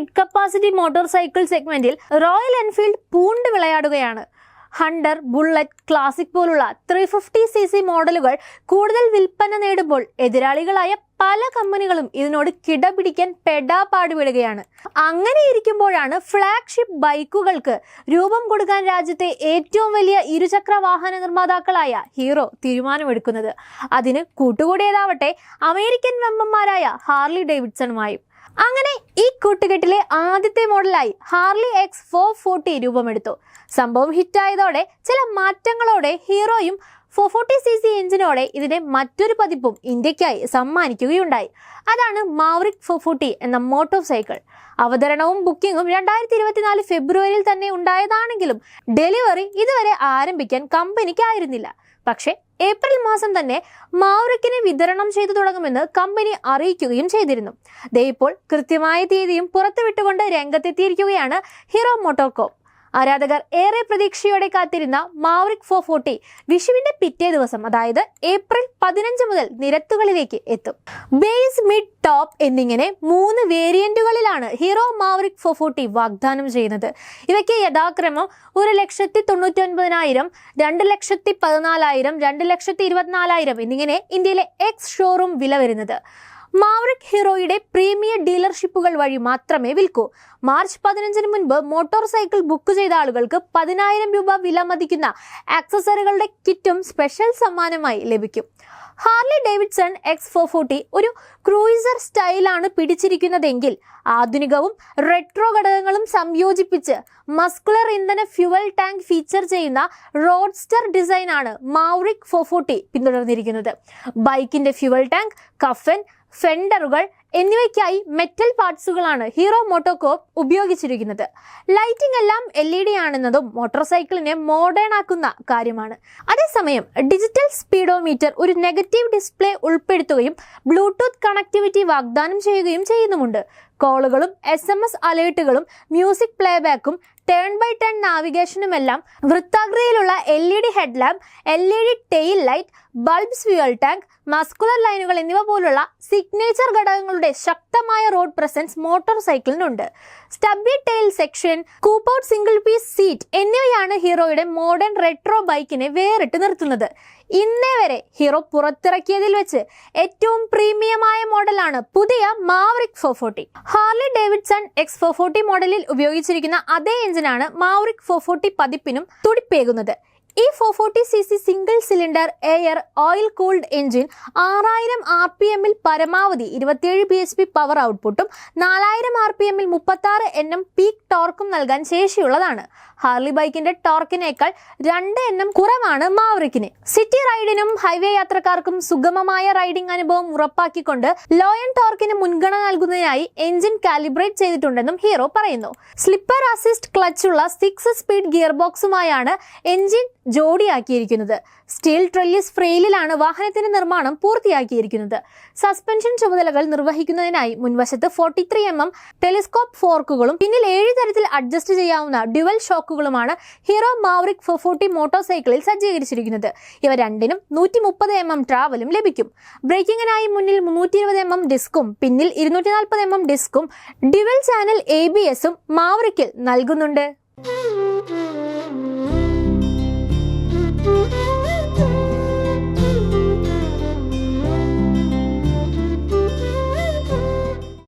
Mid capacity motor cycle സെഗ്മെന്റിൽ Royal Enfield പൂണ്ട് വിളയാടുകയാണ്. ഹണ്ടർ ബുള്ളറ്റ് ക്ലാസിക് പോലുള്ള ത്രീ ഫിഫ്റ്റി സി സി മോഡലുകൾ കൂടുതൽ വിൽപ്പന നേടുമ്പോൾ എതിരാളികളായ പല കമ്പനികളും ഇതിനോട് കിടപിടിക്കാൻ പെടാപ്പാട് വിടുകയാണ് അങ്ങനെ ഇരിക്കുമ്പോഴാണ് ഫ്ലാഗ്ഷിപ്പ് ബൈക്കുകൾക്ക് രൂപം കൊടുക്കാൻ രാജ്യത്തെ ഏറ്റവും വലിയ ഇരുചക്ര വാഹന നിർമ്മാതാക്കളായ ഹീറോ തീരുമാനമെടുക്കുന്നത്. അതിന് കൂട്ടുകൂടിയതാവട്ടെ അമേരിക്കൻ വെമ്പന്മാരായ ഹാർലി ഡേവിഡ്സണുമായും അങ്ങനെ ഈ കൂട്ടുകെട്ടിലെ ആദ്യത്തെ മോഡലായി ഹാർലി എക്സ് ഫോർ ഫോർട്ടി രൂപമെടുത്തു. സംഭവം ഹിറ്റായതോടെ ചില മാറ്റങ്ങളോടെ ഹീറോയും ഫോർ ഫോർട്ടി സി സി എഞ്ചിനോടെ ഇതിന്റെ മറ്റൊരു പതിപ്പും ഇന്ത്യക്കായി സമ്മാനിക്കുകയുണ്ടായി. അതാണ് മാവറിക് ഫോർ ഫോർട്ടി എന്ന മോട്ടോർ സൈക്കിൾ. അവതരണവും ബുക്കിംഗും രണ്ടായിരത്തി ഇരുപത്തിനാല് ഫെബ്രുവരിയിൽ തന്നെ ഉണ്ടായതാണെങ്കിലും ഡെലിവറി ഇതുവരെ ആരംഭിക്കാൻ കമ്പനിക്കായിരുന്നില്ല. പക്ഷേ ഏപ്രിൽ മാസം തന്നെ മാവറിക്കിനെ വിതരണം ചെയ്തു തുടങ്ങുമെന്ന് കമ്പനി അറിയിക്കുകയും ചെയ്തിരുന്നു. ദേ ഇപ്പോൾ കൃത്യമായ തീയതിയും പുറത്തുവിട്ടുകൊണ്ട് രംഗത്തെത്തിയിരിക്കുകയാണ് ഹീറോ മോട്ടോർകോപ്പ് ആരാധകർ ഏറെ പ്രതീക്ഷയോടെ കാത്തിരുന്ന മാവറിക് ഫോർ ഫോർട്ടി വിഷുവിന്റെ പിറ്റേ ദിവസം അതായത് ഏപ്രിൽ പതിനഞ്ച് മുതൽ നിരത്തുകളിലേക്ക് എത്തും. ബേസ് മിഡ് ടോപ്പ് എന്നിങ്ങനെ മൂന്ന് വേരിയന്റുകളിലാണ് ഹീറോ മാവറിക് ഫോർ ഫോർട്ടി വാഗ്ദാനം ചെയ്യുന്നത്. ഇവയ്ക്ക് യഥാക്രമം ഒരു ലക്ഷത്തി തൊണ്ണൂറ്റി ഒൻപതിനായിരം രണ്ട് ലക്ഷത്തി പതിനാലായിരം രണ്ട് ലക്ഷത്തി ഇരുപത്തിനാലായിരം എന്നിങ്ങനെ ഇന്ത്യയിലെ എക്സ് ഷോറൂം വില വരുന്നത്. മാവറിക് ഹീറോയുടെ പ്രീമിയർ ഡീലർഷിപ്പുകൾ വഴി മാത്രമേ വിൽക്കൂ. മാർച്ച് പതിനഞ്ചിന് മുൻപ് മോട്ടോർ സൈക്കിൾ ബുക്ക് ചെയ്ത ആളുകൾക്ക് പതിനായിരം രൂപ വില മതിക്കുന്ന ആക്സസറികളുടെ കിറ്റും സ്പെഷ്യൽ സമ്മാനമായി ലഭിക്കും. Harley Davidson X four forty ഒരു ക്രൂയിസർ സ്റ്റൈലാണ് പിടിച്ചിരിക്കുന്നതെങ്കിൽ ആധുനികവും റെട്രോ ഘടകങ്ങളും സംയോജിപ്പിച്ച് മസ്കുലർ ഇന്ധന ഫ്യുവൽ ടാങ്ക് ഫീച്ചർ ചെയ്യുന്ന റോഡ്സ്റ്റർ ഡിസൈനാണ് മാവറിക് ഫോർ ഫോർട്ടി പിന്തുടർന്നിരിക്കുന്നത്. ബൈക്കിന്റെ ഫ്യുവൽ ടാങ്ക് കഫൻ ഫെൻഡറുകൾ എന്നിവയ്ക്കായി മെറ്റൽ പാർട്സുകളാണ് ഹീറോ മോട്ടോകോപ്പ് ഉപയോഗിച്ചിരിക്കുന്നത്. ലൈറ്റിംഗ് എല്ലാം എൽ ഇ ഡി ആണെന്നതും മോട്ടോർ സൈക്കിളിനെ മോഡേൺ ആക്കുന്ന കാര്യമാണ്. അതേസമയം ഡിജിറ്റൽ സ്പീഡോമീറ്റർ ഒരു നെഗറ്റീവ് ഡിസ്പ്ലേ ഉൾപ്പെടുത്തുകയും ബ്ലൂടൂത്ത് കണക്ടിവിറ്റി വാഗ്ദാനം ചെയ്യുകയും ചെയ്യുന്നുമുണ്ട്. കോളുകളും എസ് എം എസ് അലേർട്ടുകളും മ്യൂസിക് പ്ലേബാക്കും ടേൺ ബൈ ടേൺ നാവിഗേഷനുമെല്ലാം വൃത്താകൃതിയിലുള്ള L E D headlamp L E D tail light bulbs fuel tank muscular ലൈനുകൾ എന്നിവ പോലുള്ള സിഗ്നേച്ചർ ഘടകങ്ങളുടെ ശക്തമായ road presence motor സൈക്കിളിനുണ്ട് stubby tail section cutout single piece seat എന്നിവയാണ് ഹീറോയുടെ മോഡേൺ റെട്രോ ബൈക്കിനെ വേറിട്ട് നിർത്തുന്നത്. ഇന്നേ വരെ ഹീറോ പുറത്തിറക്കിയതിൽ വെച്ച് ഏറ്റവും പ്രീമിയമായ മോഡലാണ് പുതിയ Maverick four forty Harley Davidson X four forty മോഡലിൽ ഉപയോഗിച്ചിരിക്കുന്ന അതേ എഞ്ചിനാണ് മാവറിക് ഫോർ ഫോർട്ടി പതിപ്പിനും തുടിപ്പേകുന്നത്. ഈ four forty C C single cylinder air oil cooled engine ആറായിരം ആർ പി എമ്മിൽ പരമാവധി ഇരുപത്തിയേഴ് ബി എച്ച് പി പവർ ഔട്ട്പുട്ടും നാലായിരം ആർ പി എമ്മിൽ മുപ്പത്താറ് എൻ എം പീക്ക് ടോർക്കും നൽകാൻ ശേഷിയുള്ളതാണ്. ഹാർലി ബൈക്കിന്റെ ടോർക്കിനേക്കാൾ രണ്ട് എൻ എം കുറവാണ് മാവറിക്കിന് സിറ്റി റൈഡിനും ഹൈവേ യാത്രക്കാർക്കും സുഗമമായ റൈഡിംഗ് അനുഭവം ഉറപ്പാക്കിക്കൊണ്ട് ലോയൻ ടോർക്കിന് മുൻഗണന നൽകുന്നതിനായി എഞ്ചിൻ കാലിബ്രേറ്റ് ചെയ്തിട്ടുണ്ടെന്നും ഹീറോ പറയുന്നു. സ്ലിപ്പർ അസിസ്റ്റ് ക്ലച്ചുള്ള സിക്സ് സ്പീഡ് ഗിയർ ബോക്സുമായാണ് എഞ്ചിൻ ജോഡിയാക്കിയിരിക്കുന്നത്. സ്റ്റീൽ ട്രെല്ലിസ് ഫ്രെയിലിലാണ് വാഹനത്തിന്റെ നിർമ്മാണം പൂർത്തിയാക്കിയിരിക്കുന്നത്. സസ്പെൻഷൻ ചുമതലകൾ നിർവഹിക്കുന്നതിനായി മുൻവശത്ത് forty three M M telescope ഫോർക്കുകളും പിന്നിൽ ഏഴ് തരത്തിൽ അഡ്ജസ്റ്റ് ചെയ്യാവുന്ന dual ഷോക്കുകളുമാണ് Hero Maverick four forty motor സൈക്കിളിൽ സജ്ജീകരിച്ചിരിക്കുന്നത്. ഇവ രണ്ടിനും നൂറ്റി മുപ്പത് എം എം ട്രാവലും ലഭിക്കും. ബ്രേക്കിങ്ങിനായി മുന്നിൽ മുന്നൂറ്റി ഇരുപത് എം എം ഡിസ്കും പിന്നിൽ ഇരുന്നൂറ്റി നാൽപ്പത് എം എം ഡിസ്കും ഡ്യുവൽ ചാനൽ എ ബി എസും മാവറിക്കിൽ നൽകുന്നുണ്ട്.